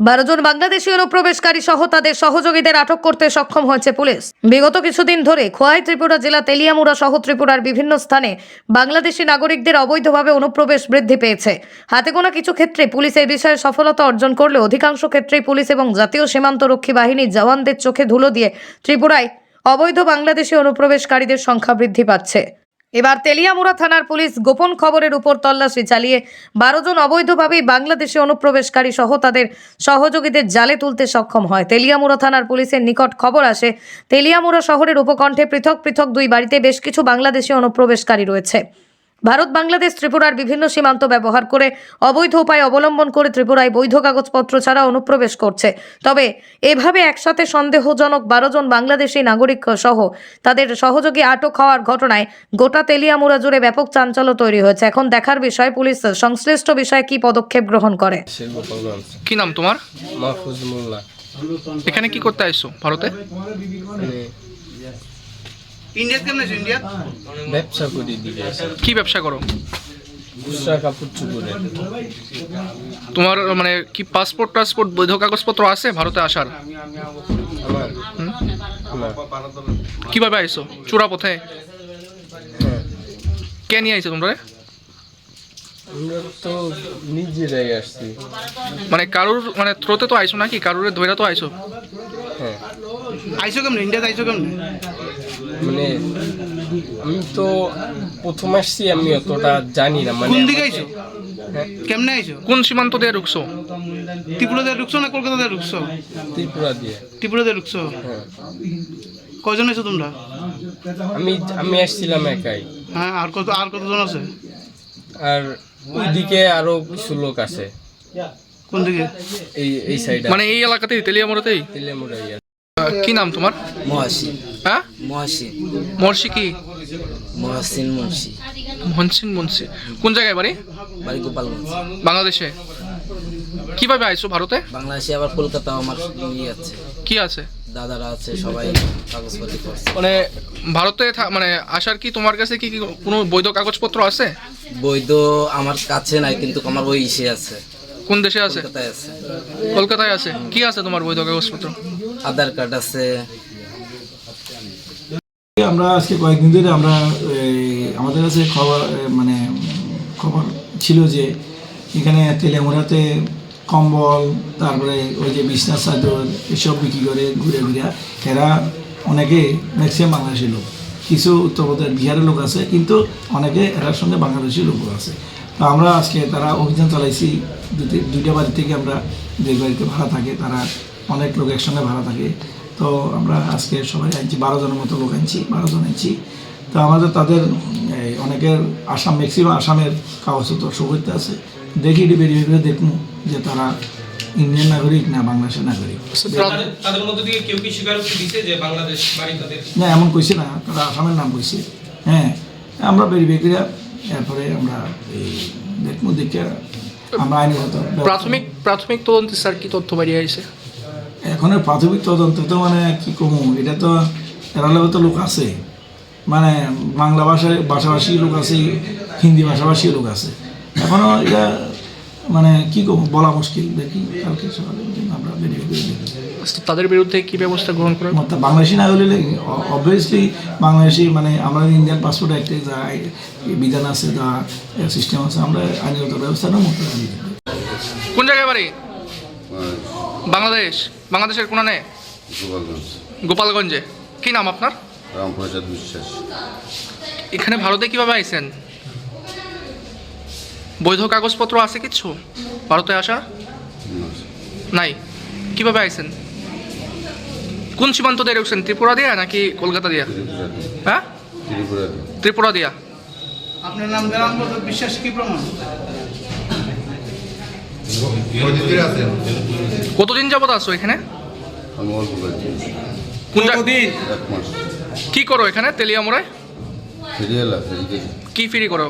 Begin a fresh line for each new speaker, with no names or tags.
বারো জন বাংলাদেশি অনুপ্রবেশকারী সহ তাদের সহযোগীদের আটক করতে সক্ষম হয়েছে পুলিশ। বিগত কিছুদিন ধরে খোয়াই ত্রিপুরা জেলা তেলিয়ামুড়া সহ ত্রিপুরার বিভিন্ন স্থানে বাংলাদেশি নাগরিকদের অবৈধভাবে অনুপ্রবেশ বৃদ্ধি পেয়েছে। হাতে গোনা কিছু ক্ষেত্রে পুলিশ এই বিষয়ে সফলতা অর্জন করলে অধিকাংশ ক্ষেত্রেই পুলিশ এবং জাতীয় সীমান্তরক্ষী বাহিনীর জওয়ানদের চোখে ধুলো দিয়ে ত্রিপুরায় অবৈধ বাংলাদেশি অনুপ্রবেশকারীদের সংখ্যা বৃদ্ধি পাচ্ছে। এবার তেলিয়ামুড়া থানার পুলিশ গোপন খবরের উপর তল্লাশি চালিয়ে বারো জন অবৈধভাবেই বাংলাদেশে অনুপ্রবেশকারী সহ তাদের সহযোগীদের জালে তুলতে সক্ষম হয়। তেলিয়ামুড়া থানার পুলিশের নিকট খবর আসে, তেলিয়ামুড়া শহরের উপকণ্ঠে পৃথক পৃথক দুই বাড়িতে বেশ কিছু বাংলাদেশি অনুপ্রবেশকারী রয়েছে। ভারত বাংলাদেশ ত্রিপুরার বিভিন্ন সীমান্ত ব্যবহার করে অবৈধ উপায় অবলম্বন করে ত্রিপুরায় বৈধ কাগজপত্র ছাড়া অনুপ্রবেশ করছে। তবে এভাবে একসাথে সন্দেহজনক বারো জন বাংলাদেশি নাগরিক সহ তাদের সহযোগী আটক হওয়ার ঘটনায় গোটা তেলিয়ামুড়া জুড়ে ব্যাপক চাঞ্চল্য তৈরি হয়েছে। এখন দেখার বিষয় পুলিশ সংশ্লিষ্ট বিষয়ে কি পদক্ষেপ গ্রহণ করে?
কি নাম তোমার? এখানে কি করতে আসছো ভারতে?
ইন্ডিয়া কেমন আছে ইন্ডিয়া
ব্যবসা করি দিকে
কি ব্যবসা করো?
খুচরা কাপড় চুপড়ে
তোমার মানে কি পাসপোর্ট টাসপোর্ট বৈধ কাগজপত্র আছে ভারতে আসার? কীভাবে আইছো? চূড়া পথে? কে নিয়ে আইছো তোমরা?
তো নিজেরাই আসছি।
মানে কারুর মানে থ্রোতে তো আইছো নাকি? কারুর ধৈরা তো আইছো?
হ্যাঁ।
আইসো কেমনে? ইন্ডিয়াতে আইসো কেমনে?
মানে আমি তো প্রথম আসছি আমি অতটা জানি না মানে
কোন দিকে আইছো?
হ্যাঁ?
কেমনে আইসো
কোন সীমান্ত দিয়ে ঢুকছো
ত্রিপুরা দিয়ে ঢুকছো না কলকাতা দিয়ে ঢুকছো
ত্রিপুরা দিয়ে।
ত্রিপুরা দিয়ে ঢুকছো
হ্যাঁ।
কয়জন আইছো তোমরা?
আমি আমি আসছিলাম একাই।
হ্যাঁ আর কত আর কতজন আছে?
আর ওইদিকে আরও কিছু লোক আছে।
কোন দিকে?
এই এই সাইডে
মানে এই এলাকাতেই তেলিয়ামোড়াতেই?
তেলেমুড়াই
কি। নাম তোমার?
মহাসিন
হ্যাঁ?
মহাসিন।
মর্ষি কি?
মহাসিন মুন্সি।
মুন্সি। কোন জায়গায় বাড়ি?
বাড়ি গোপালগঞ্জ।
বাংলাদেশে? কীভাবে আইছো ভারতে?
বাংলাদেশে আবার কলকাতা আমার ইয়ে আছে।
কি আছে?
দাদারা আছে সবাই কাগজপাতি করছে।
মানে ভারতে থা- মানে আসার কি তোমার কাছে কি কি কোনো বৈধ কাগজপত্র আছে?
বৈধ আমার কাছে নাই কিন্তু আমার ওই ইসে আছে।
কোন দেশে আছে?
কলকাতায় আছে।
কলকাতায় আছে। কি আছে তোমার বৈধ কাগজপত্র?
আধার কার্ড আছে
আমরা আজকে কয়েকদিন ধরে আমরা আমাদের কাছে খবর মানে খবর ছিল যে এখানে তেলেমুড়াতে কম্বল, তারপরে ওই যে বিছনা, চাদর এসব বিক্রি করে ঘুরে ঘুরে এরা অনেকে ম্যাক্সিমাম বাংলাদেশি লোক। কিছু উত্তরপ্রদেশ, বিহারের লোক আছে, কিন্তু অনেকে এরার সঙ্গে বাংলাদেশি লোকও আছে। তো আমরা আজকে তারা অভিযান চালাইছি, দুটি- দুইটা বাড়ি থেকে আমরা যে বাড়িতে ভাড়া থাকে, তারা অনেক লোক একসঙ্গে ভাড়া থাকে। তো আমরা আজকে সবাই আনছি বারো জনের মতো লোক আনছি বারো জন আনছি তো আমাদের তাদের এই, অনেকের আসাম ম্যাক্সিমাম আসামের কাগজপত্র সুবিধা আছে। দেখি বেরিয়ে বেরিয়ে দেখুন যে তারা ইন্ডিয়ান নাগরিক না বাংলাদেশের নাগরিক।
তাদের- তাদের মধ্যে থেকে কেউ কি স্বীকারোক্তি দিছে যে বাংলাদেশ বাড়ি তাদের
না এমন কইছে না তারা আসামের নাম কইছে। হ্যাঁ আমরা বেরিয়ে বেরিয়ে এরপরে আমরা এই দেখব দেখে আমরা আইনগত
প্রাথমিক প্রাথমিক তদন্তে স্যার কি তথ্য বেরিয়ে আইছে?
এখন প্রাথমিক তদন্ত তো মানে কি কমু? এটা তো এরালেও তো লোক আছে। মানে বাংলা ভাষায় ভাষাভাষী লোক আছে হিন্দি ভাষাভাষী লোক আছে। এখনও এটা মানে কি কমু? বলা মুশকিল। দেখি কালকে সকালে আমরা বেরিয়ে বেরিয়ে
তাদের বিরুদ্ধে কি ব্যবস্থা গ্রহণ
অর্থাৎ বাংলাদেশি না হলে অবভিয়াসলি বাংলাদেশি মানে আমরা ইন্ডিয়ান পাসপোর্ট অ্যাক্টে যা বিধান আছে যা সিস্টেম আছে আমরা আইনগত ব্যবস্থা নেব
কোন জায়গায় বাড়ি? বাংলাদেশ। বাংলাদেশের কোনানে
গোপালগঞ্জ।
গোপালগঞ্জে। কি নাম আপনার?
রামপ্রসাদ বিশ্বাস।
এখানে ভারতে কীভাবে আইছেন? বৈধ কাগজপত্র আছে কিছু? ভারতে আসা? নাই। কীভাবে আইছেন? কোন সীমান্ত দিয়ে ঢুকছেন ত্রিপুরা দিয়া নাকি কলকাতা দিয়া? হ্যাঁ?
ত্রিপুরা
ত্রিপুরা দিয়া।
আপনার নাম দেওয়ার বিশ্বাস কি প্রমাণ?
কতদিন যাবত আছো এখানে? কোন কি করো এখানে তেলিয়ামোড়ায়? কি ফিরি করো?